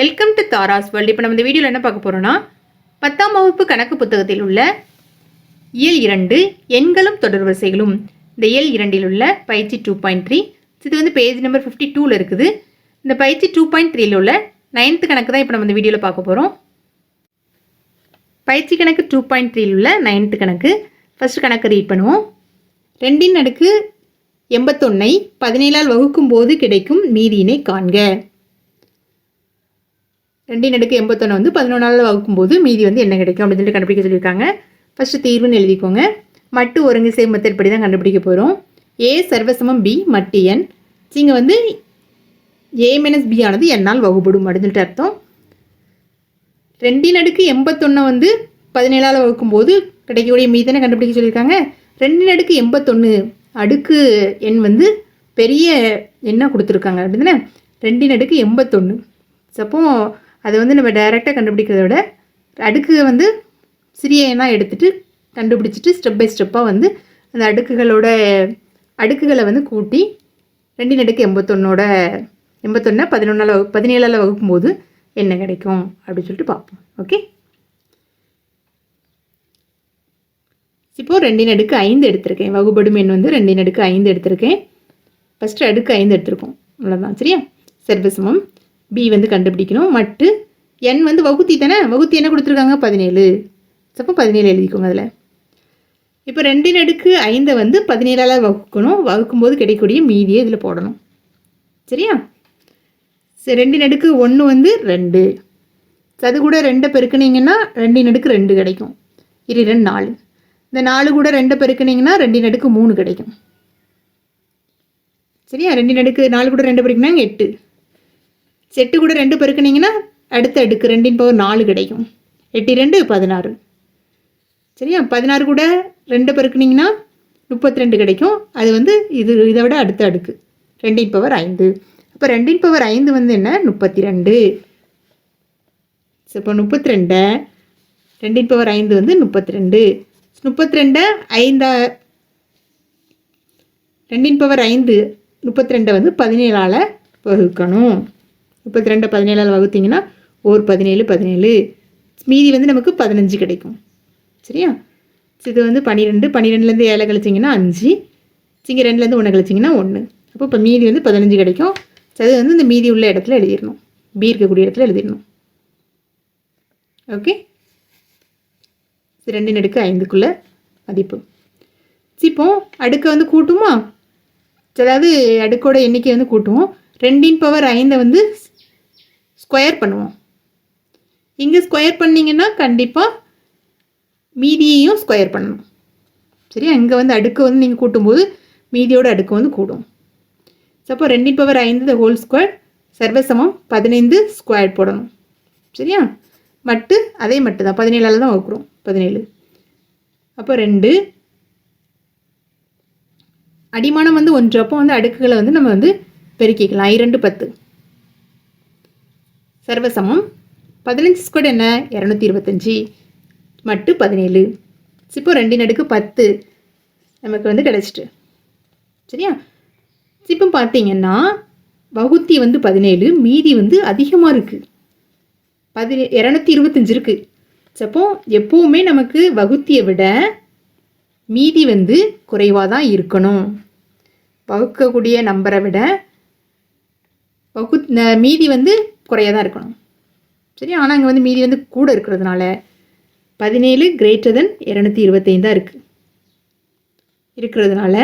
Welcome to Tara's world இப்போ நம்ம இந்த வீடியோவில் என்ன பார்க்க போகிறோம்னா பத்தாம் வகுப்பு கணக்கு புத்தகத்தில் உள்ள இயல் இரண்டு எண்களும் தொடர் வரிசைகளும். இந்த இயல் இரண்டில் உள்ள பயிற்சி டூ பாயிண்ட் த்ரீ இது வந்து பேஜ் நம்பர் ஃபிஃப்டி டூவில் இருக்குது. இந்த பயிற்சி டூ பாயிண்ட் த்ரீயில் உள்ள நைன்த்து கணக்கு தான் இப்போ நம்ம இந்த வீடியோவில் பார்க்க போகிறோம் பயிற்சி கணக்கு டூ பாயிண்ட் த்ரீயில் உள்ள நைன்த்து கணக்கு. ஃபர்ஸ்ட் கணக்கு ரீட் பண்ணுவோம். ரெண்டின் அடுக்கு எண்பத்தொன்னை பதினேழால் வகுக்கும் போது கிடைக்கும் மீதியினை காண்க. ரெண்டின் அடுக்கு எண்பத்தொன்று வந்து பதினொன்றால் வகுக்கும்போது மீதி வந்து என்ன கிடைக்கும் அப்படின்னு சொல்லிட்டு கண்டுபிடிக்க சொல்லியிருக்காங்க. ஃபஸ்ட்டு தீர்வுன்னு எழுதிக்கோங்க. மட்டு ஒருங்கு மெத்தட் படி தான் கண்டுபிடிக்க போகிறோம் ஏ சர்வசமம் பி மட்டு என் இங்கே வந்து ஏ மைனஸ் பி ஆனது என்னால் வகுப்படும் அப்படின்னு சொல்லிட்டு அர்த்தம். ரெண்டின் அடுக்கு எண்பத்தொன்று வந்து பதினேழால் வகுக்கும்போது கிடைக்கக்கூடிய மீதனை கண்டுபிடிக்க சொல்லியிருக்காங்க. ரெண்டின் அடுக்கு எண்பத்தொன்று அடுக்கு எண் வந்து பெரிய எண்ணாக கொடுத்துருக்காங்க அப்படிதானே? ரெண்டின் அடுக்கு எண்பத்தொன்று சப்போ அதை வந்து நம்ம டைரெக்டாக கண்டுபிடிக்கிறத விட அடுக்கு வந்து சிறிய எண்ணாக எடுத்துகிட்டு கண்டுபிடிச்சிட்டு ஸ்டெப் பை ஸ்டெப்பாக வந்து அந்த அடுக்குகளோட அடுக்குகளை வந்து கூட்டி ரெண்டின் அடுக்கு எண்பத்தொன்னோட எண்பத்தொன்னா பதினொன்றால் வகு பதினேழால் வகுக்கும்போது என்ன கிடைக்கும் அப்படின்னு சொல்லிட்டு பார்ப்போம். ஓகே இப்போது ரெண்டின் அடுக்கு ஐந்து எடுத்திருக்கேன். வகுபடும் எண் வந்து ரெண்டின் அடுக்கு ஐந்து எடுத்திருக்கேன். ஃபஸ்ட்டு அடுக்கு ஐந்து எடுத்திருக்கோம். அவ்வளோதான் சரியா? சர்வசமம். பி வந்து கண்டுபிடிக்கணும். மட்டு என் வந்து வகுத்தி தானே? வகுத்தி என்ன கொடுத்துருக்காங்க? பதினேழு. அப்போ பதினேழு எழுதிக்கோங்க அதில். இப்போ ரெண்டின் அடுக்கு ஐந்தை வந்து பதினேழால் வகுக்கணும். வகுக்கும்போது கிடைக்கக்கூடிய மீதியை இதில் போடணும். சரியா? சரி ரெண்டின் அடுக்கு ஒன்று வந்து ரெண்டு. அது கூட ரெண்டை பெருக்குனீங்கன்னா ரெண்டின் அடுக்கு ரெண்டு கிடைக்கும். இரு ரெண்டு நாலு. இந்த நாலு கூட ரெண்டை பெருக்குனீங்கன்னா ரெண்டின் அடுக்கு மூணு கிடைக்கும். சரியா? ரெண்டின் அடுக்கு நாலு கூட ரெண்டு பெருக்குனாங்க எட்டு. செட்டு கூட ரெண்டு பெருக்குனீங்கன்னா அடுத்த அடுக்கு ரெண்டின் பவர் நாலு கிடைக்கும். எட்டு ரெண்டு பதினாறு. சரியா? பதினாறு கூட ரெண்டு பெருக்குனீங்கன்னா முப்பத்தி ரெண்டு கிடைக்கும். அது வந்து இது இதை விட அடுத்த அடுக்கு. ரெண்டின் பவர் ஐந்து. அப்போ ரெண்டின் பவர் ஐந்து வந்து என்ன? முப்பத்தி ரெண்டு இப்போ முப்பத்தி ரெண்டை ரெண்டின் பவர் ஐந்து வந்து முப்பத்தி ரெண்டு முப்பத்தி ரெண்டை ஐந்தா ரெண்டின் பவர் ஐந்து முப்பத்தி ரெண்டை வந்து பதினேழால் வகுக்கணும். முப்பத்தி ரெண்டு பதினேழால் வகுத்தீங்கன்னா ஒரு பதினேழு பதினேழு. மீதி வந்து நமக்கு பதினஞ்சு கிடைக்கும். சரியா? இது வந்து பன்னிரெண்டு பன்னிரெண்டுலேருந்து ஏழை கழிச்சிங்கன்னா அஞ்சு. சிங்க ரெண்டுலேருந்து ஒன்று கழிச்சிங்கன்னா ஒன்று அப்போ இப்போ மீதி வந்து பதினஞ்சு கிடைக்கும். அது வந்து இந்த மீதி உள்ள இடத்துல எழுதிடணும். பி இருக்கக்கூடிய இடத்துல எழுதிடணும். ஓகே ரெண்டு நடுக்கு ஐந்துக்குள்ள மதிப்பு. இப்போ அடுக்கை வந்து கூட்டுமா? அதாவது அடுக்கோட எண்ணிக்கை வந்து கூட்டுவோம். ரெண்டின் பவர் ஐந்தை வந்து ஸ்கொயர் பண்ணுவோம். இங்கே ஸ்கொயர் பண்ணிங்கன்னா கண்டிப்பாக மீதியையும் ஸ்கொயர் பண்ணணும். சரியா? இங்கே வந்து அடுக்கு வந்து நீங்கள் கூட்டும்போது மீதியோட அடுக்கு வந்து கூடும். ஸோ அப்போ ரெண்டின் பவர் ஐந்து த ஹோல் ஸ்கொயர் சர்வசமம் பதினைந்து ஸ்கொயர் போடணும். சரியா? மட்டு அதே மட்டு தான். பதினேழால் தான் வகுக்கிறோம். பதினேழு. அப்போ ரெண்டு. அடிமானம் வந்து ஒன்று. அப்போ வந்து அடுக்குகளை வந்து நம்ம வந்து பெருக்கிக்கலாம். இரண்டு பத்து. சர்வசமம் பதினஞ்சு ஸ்கொயர் என்ன? இரநூத்தி இருபத்தஞ்சி. மட்டு பதினேழு. இப்போ ரெண்டின் அடுக்கு பத்து. நமக்கு வந்து கிடச்சிட்டு. சரியா? இப்போ பார்த்தீங்கன்னா வகுத்தி வந்து பதினேழு மீதி வந்து அதிகமாக இருக்குது பதினே இரநூத்தி இருபத்தஞ்சு இருக்குது சப்போ எப்போவுமே நமக்கு வகுத்தியை விட மீதி வந்து குறைவாக தான் இருக்கணும். வகுக்கக்கூடிய நம்பரை விட வகு மீதி வந்து குறையாக தான் இருக்கணும். சரி ஆனால் இங்கே வந்து மீதி வந்து கூட இருக்கிறதுனால பதினேழு கிரேட்டர் தென் இரநூத்தி இருபத்தைந்தாக இருக்குது இருக்கிறதுனால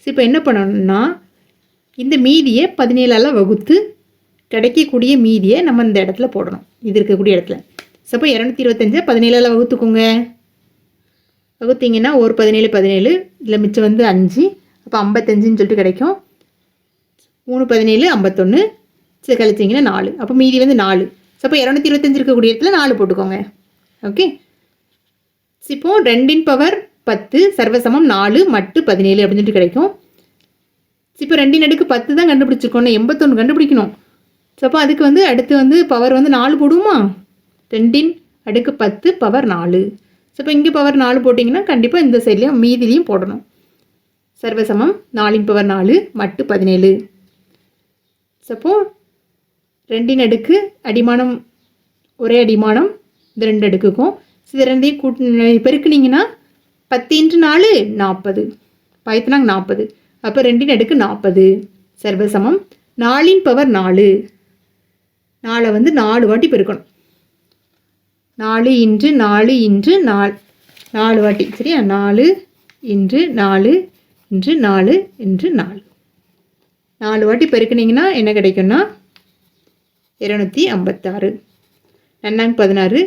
ஸோ இப்போ என்ன பண்ணணும்னா இந்த மீதியை பதினேழால் வகுத்து கிடைக்கக்கூடிய மீதியை நம்ம இந்த இடத்துல போடணும். இது இருக்கக்கூடிய இடத்துல. ஸோ அப்போ இரநூத்தி இருபத்தஞ்சை பதினேழால் வகுத்துக்கோங்க. வகுத்தீங்கன்னா ஒரு பதினேழு பதினேழு இதில் மிச்சம் வந்து அஞ்சு அப்போ ஐம்பத்தஞ்சுன்னு சொல்லிட்டு கிடைக்கும். மூணு பதினேழு ஐம்பத்தொன்று சரி கழிச்சிங்கன்னா நாலு. அப்போ மீதி வந்து நாலு. ஸோ அப்போ இரநூத்தி இருபத்தஞ்சு இருக்கக்கூடிய இடத்துல நாலு போட்டுக்கோங்க. ஓகே இப்போ ரெண்டின் பவர் பத்து சர்வசமம் நாலு மட்டு பதினேழு அப்படின்னு சொல்லிட்டு கிடைக்கும். இப்போ ரெண்டின் அடுக்கு பத்து தான் கண்டுபிடிச்சிருக்கோம். எண்பத்தொன்று கண்டுபிடிக்கணும். ஸோ அப்போ அதுக்கு வந்து அடுத்து வந்து பவர் வந்து நாலு போடுவோமா? ரெண்டின் அடுக்கு பத்து பவர் நாலு. ஸோ இப்போ இங்கே பவர் நாலு போட்டிங்கன்னா கண்டிப்பாக இந்த சைட்லேயும் மீதிலையும் போடணும். சர்வசமம் நாலின் பவர் நாலு மட்டு பதினேழு. ஸோ அப்போது ரெண்டின் அடுக்கு அடிமானம் ஒரே அடிமானம் இந்த ரெண்டு அடுக்குக்கும். இது ரெண்டையும் கூட்டு பெருக்குனீங்கன்னா பத்து இன்று நாலு நாற்பது பயத்துனாங்க நாற்பது அப்போ ரெண்டின் அடுக்கு நாற்பது சர்வசமம். நாலின் பவர் நாலு. நாளை வந்து நாலு வாட்டி பெருக்கணும். நாலு இன்று நாலு இன்று நாலு. நாலு வாட்டி சரியா? நாலு இன்று நாலு இன்று நாலு இன்று நாலு. நாலு வாட்டி பெருக்குனீங்கன்னா என்ன கிடைக்கும்னா இரநூத்தி ஐம்பத்தாறு. நன்னாங் பதினாறு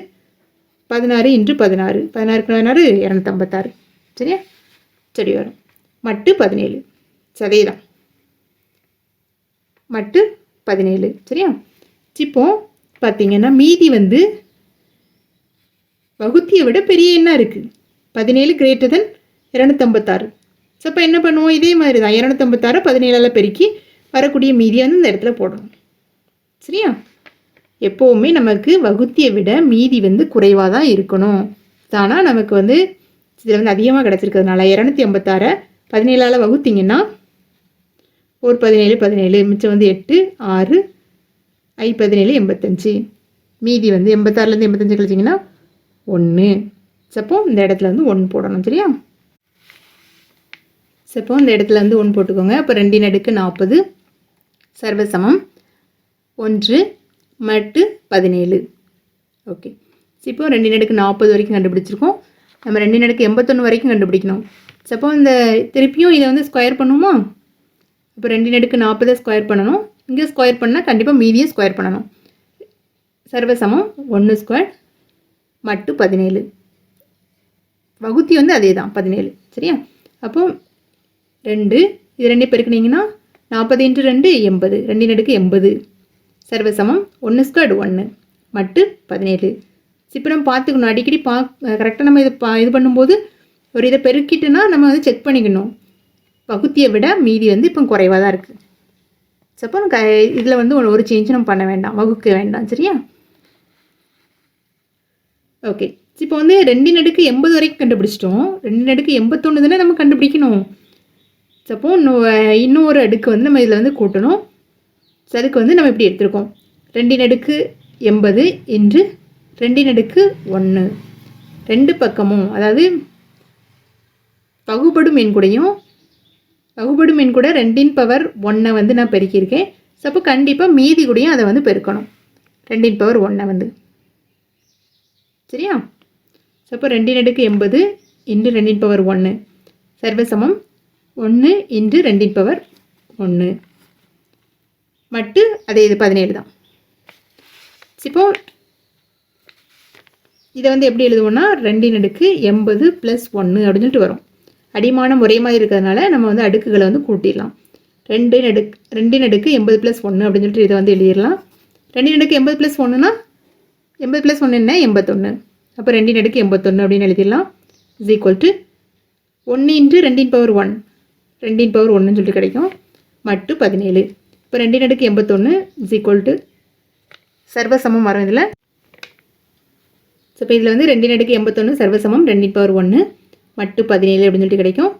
பதினாறு இன்று பதினாறு. பதினாறுக்கு பதினாறு இரநூத்தம்பத்தாறு சரியா? சரி வரும். மட்டு பதினேழு. சதவீதம். மட்டு பதினேழு. சரியா? இப்போ பார்த்தீங்கன்னா மீதி வந்து வகுத்தியை விட பெரிய எண்ணா இருக்குது பதினேழு கிரேட்டர் தென் இரநூத்தம்பத்தாறு ஸோ அப்போ என்ன பண்ணுவோம்? இதே மாதிரி தான் இரநூத்தம்பத்தாறு பதினேழால் பெருக்கி வரக்கூடிய மீதியை வந்து இந்த இடத்துல போடணும். சரியா? எப்போவுமே நமக்கு வகுத்தியை விட மீதி வந்து குறைவாக தான் இருக்கணும். ஆனால் நமக்கு வந்து இதில் வந்து அதிகமாக கிடச்சிருக்கிறதுனால இரநூத்தி ஐம்பத்தாறை பதினேழால் வகுத்தீங்கன்னா ஒரு பதினேழு பதினேழு மிச்சம் வந்து எட்டு ஆறு ஐ பதினேழு எண்பத்தஞ்சு. மீதி வந்து எண்பத்தாறுலேருந்து எண்பத்தஞ்சு கழிச்சிங்கன்னா ஒன்று சப்போ இந்த இடத்துல வந்து ஒன்று போடணும் சரியா? சப்போ இந்த இடத்துல வந்து ஒன்று போட்டுக்கோங்க. அப்போ ரெண்டின் அடுக்கு நாற்பது சர்வசமம். ஒன்று மட்டு பதினேழு. ஓகே. இப்போ ரெண்டு நடுக்கு நாற்பது வரைக்கும் கண்டுபிடிச்சிருக்கோம். நம்ம ரெண்டு நடுக்கு எண்பத்தொன்று வரைக்கும் கண்டுபிடிக்கணும். சப்போ இந்த திருப்பியும் இதை வந்து ஸ்கொயர் பண்ணுவோமா இப்போ ரெண்டு நடுக்கு நாற்பதை ஸ்கொயர் பண்ணணும். இங்கே ஸ்கொயர் பண்ணால் கண்டிப்பாக மீதியை ஸ்கொயர் பண்ணணும். சர்வசமம் ஒன்று ஸ்கொயர் மட்டு பதினேழு. வகுத்தி வந்து அதே தான் பதினேழு. சரியா? அப்போ ரெண்டு இது ரெண்டே பெருக்குனீங்கன்னா நாற்பது இன்ட்டு ரெண்டு எண்பது. ரெண்டின் அடுக்கு எண்பது. சர்வசமம் ஒன்று ஸ்கொயர்டு ஒன்று மட்டு பதினேழு. இப்போ நம்ம பார்த்துக்கணும். அடிக்கடி பா கரெக்டாக நம்ம இதை பா இது பண்ணும்போது ஒரு இதை பெருக்கிட்டுனா நம்ம வந்து செக் பண்ணிக்கணும். வகுத்தியை விட மீதி வந்து இப்போ குறைவாக தான் இருக்குது சப்போ க இதில் வந்து ஒரு- ஒரு சேஞ்ச் நம்ம பண்ண வேண்டாம். வகுக்க வேண்டாம். சரியா? ஓகே இப்போ வந்து ரெண்டின் அடுக்கு எண்பது வரைக்கும் கண்டுபிடிச்சிட்டோம். ரெண்டின் அடுக்கு எண்பத்தொன்று தானே நம்ம கண்டுபிடிக்கணும். சப்போ இன்னும் இன்னும் ஒரு அடுக்கு வந்து நம்ம இதில் வந்து கூட்டணும். ஸோ அதுக்கு வந்து நம்ம இப்படி எடுத்திருக்கோம். ரெண்டின் அடுக்கு எண்பது இன்று ரெண்டின் அடுக்கு ஒன்று ரெண்டு பக்கமும் அதாவது பகுபடும் எண் கூடையும் பகுபடும் எண் கூட ரெண்டின் பவர் ஒன்றை வந்து நான் பெருக்கியிருக்கேன். ஸோ அப்போ கண்டிப்பாக மீதி கூடயும் அதை வந்து பெருக்கணும். ரெண்டின் பவர் ஒன்றை வந்து. சரியா? ஸோ அப்போ ரெண்டின் அடுக்கு எண்பது இன்று ரெண்டின் பவர் ஒன்று சர்வசமம் ஒன்று இன்று ரெண்டின் பவர் ஒன்று மட்டு அதே இது பதினேழு தான். இப்போ இதை வந்து எப்படி எழுதுவோம்னா ரெண்டின் அடுக்கு எண்பது ப்ளஸ் ஒன்று அப்படின்னு சொல்லிட்டு வரும். அடிமானம் ஒரே மாதிரி இருக்கிறதுனால நம்ம வந்து அடுக்குகளை வந்து கூட்டிடலாம். ரெண்டு நடுக்கு ரெண்டின் அடுக்கு எண்பது ப்ளஸ் ஒன்று அப்படின்னு சொல்லிட்டு இதை வந்து எழுதிடலாம். ரெண்டின் அடுக்கு எண்பது ப்ளஸ் ஒன்றுனா எண்பது ப்ளஸ் ஒன்று என்ன? எண்பத்தொன்று அப்போ ரெண்டின் அடுக்கு எண்பத்தொன்று அப்படின்னு எழுதிடலாம். இஸ் ஈக்குவல் டு ஒன்று இன்ட்டு ரெண்டின் பவர் ஒன் ரெண்டின் பவர் ஒன்றுன்னு சொல்லிட்டு கிடைக்கும். மட்டு பதினேழு. இப்போ ரெண்டின் அடுக்கு எண்பத்தொன்று இஸ் ஈக்குவல் டு சர்வசமம் வரும் இதில். ஸோ இப்போ இதில் வந்து ரெண்டின் அடுக்கு எண்பத்தொன்று சர்வசமம் ரெண்டின் பவர் ஒன்று மட்டு பதினேழு அப்படின்னு சொல்லிட்டு கிடைக்கும்.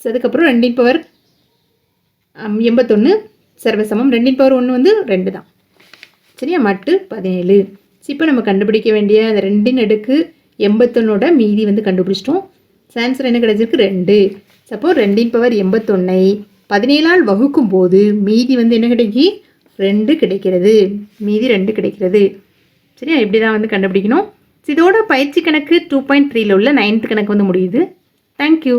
ஸோ அதுக்கப்புறம் ரெண்டின் பவர் எண்பத்தொன்று சர்வசமம் ரெண்டின் பவர் ஒன்று வந்து ரெண்டு தான். சரியா? மட்டு பதினேழு. இப்போ நம்ம கண்டுபிடிக்க வேண்டிய அந்த ரெண்டின் அடுக்கு எண்பத்தொன்னோட மீதி வந்து கண்டுபிடிச்சிட்டோம். ஆன்சர் என்ன கிடைச்சிருக்கு? ரெண்டு. சப்போஸ் ரெண்டின் பவர் எண்பத்தொன்னை பதினேழால் வகுக்கும் போது மீதி வந்து என்ன கிடைக்கி? ரெண்டு கிடைக்கிறது. மீதி ரெண்டு கிடைக்கிறது. சரியா? இப்படி தான் வந்து கண்டுபிடிக்கணும். இதோட பயிற்சி கணக்கு டூ பாயிண்ட் த்ரீல உள்ள நைன்த் கணக்கு வந்து முடியுது. தேங்க்யூ